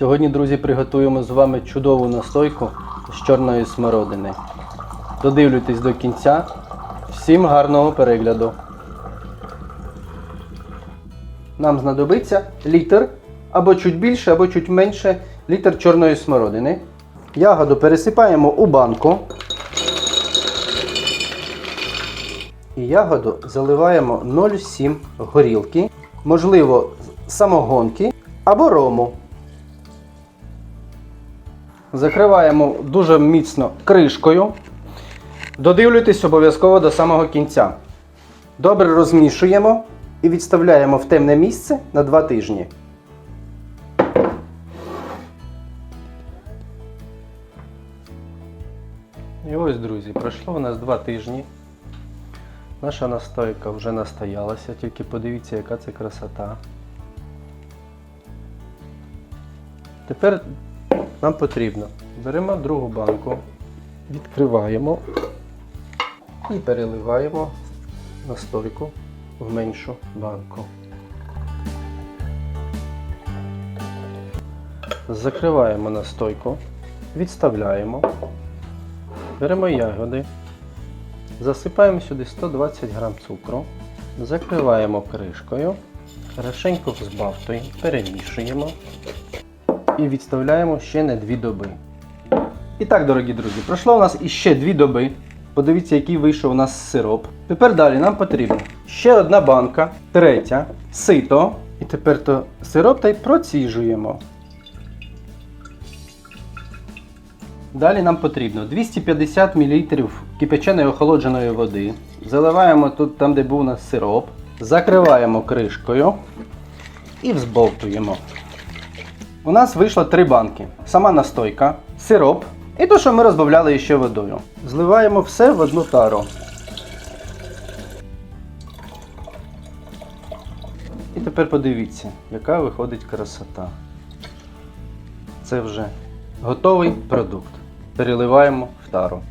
Сьогодні, друзі, приготуємо з вами чудову настойку з чорної смородини. Додивлюйтесь до кінця. Всім гарного перегляду. Нам знадобиться літр або чуть більше, або чуть менше літр чорної смородини. Ягоду пересипаємо у банку. І ягоду заливаємо 0,7 горілки, можливо, самогонки або рому. Закриваємо дуже міцно кришкою. Додивлюйтесь обов'язково до самого кінця. Добре розмішуємо і відставляємо в темне місце на 2 тижні. І ось, друзі, пройшло у нас 2 тижні. Наша настойка вже настоялася, тільки подивіться, яка це красота. Тепер нам потрібно беремо другу банку, відкриваємо і переливаємо настойку в меншу банку. Закриваємо настойку, відставляємо, беремо ягоди, засипаємо сюди 120 г цукру, закриваємо кришкою, хорошенько взбавтуємо, перемішуємо і відставляємо ще на 2 доби. І так, дорогі друзі, пройшло у нас іще 2 доби. Подивіться, який вийшов у нас сироп. Тепер далі нам потрібно ще одна банка, третя, сито. І тепер то сироп та й проціжуємо. Далі нам потрібно 250 мл кипяченої охолодженої води. Заливаємо тут там, де був у нас сироп. Закриваємо кришкою і взбовтуємо. У нас вийшло три банки. Сама настойка, сироп і то, що ми розбавляли ще водою. Зливаємо все в одну тару. І тепер подивіться, яка виходить красота. Це вже готовий продукт. Переливаємо в тару.